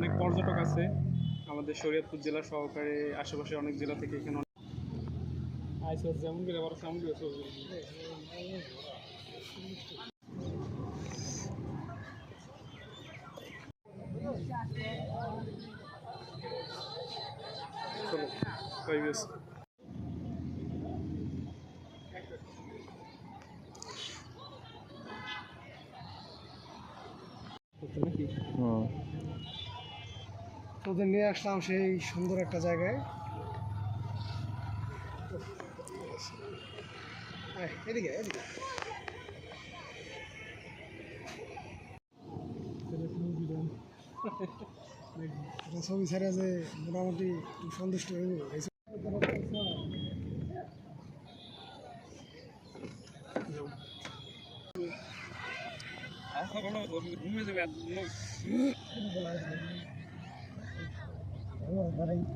অনেক পর্যটক আছে। আমাদের শরীয়তপুর জেলা সহকারে আশেপাশে অনেক জেলা থেকে এখানে আইসা যেমন করে আবার কেমন করে তোদের নিয়ে আসলাম সেই সুন্দর একটা জায়গায়। এদিকে এদিকে। ছবি ছেড়ে যে মোটামুটি সন্তুষ্ট হইব এই ঘুমিয়ে যাবে ছবি-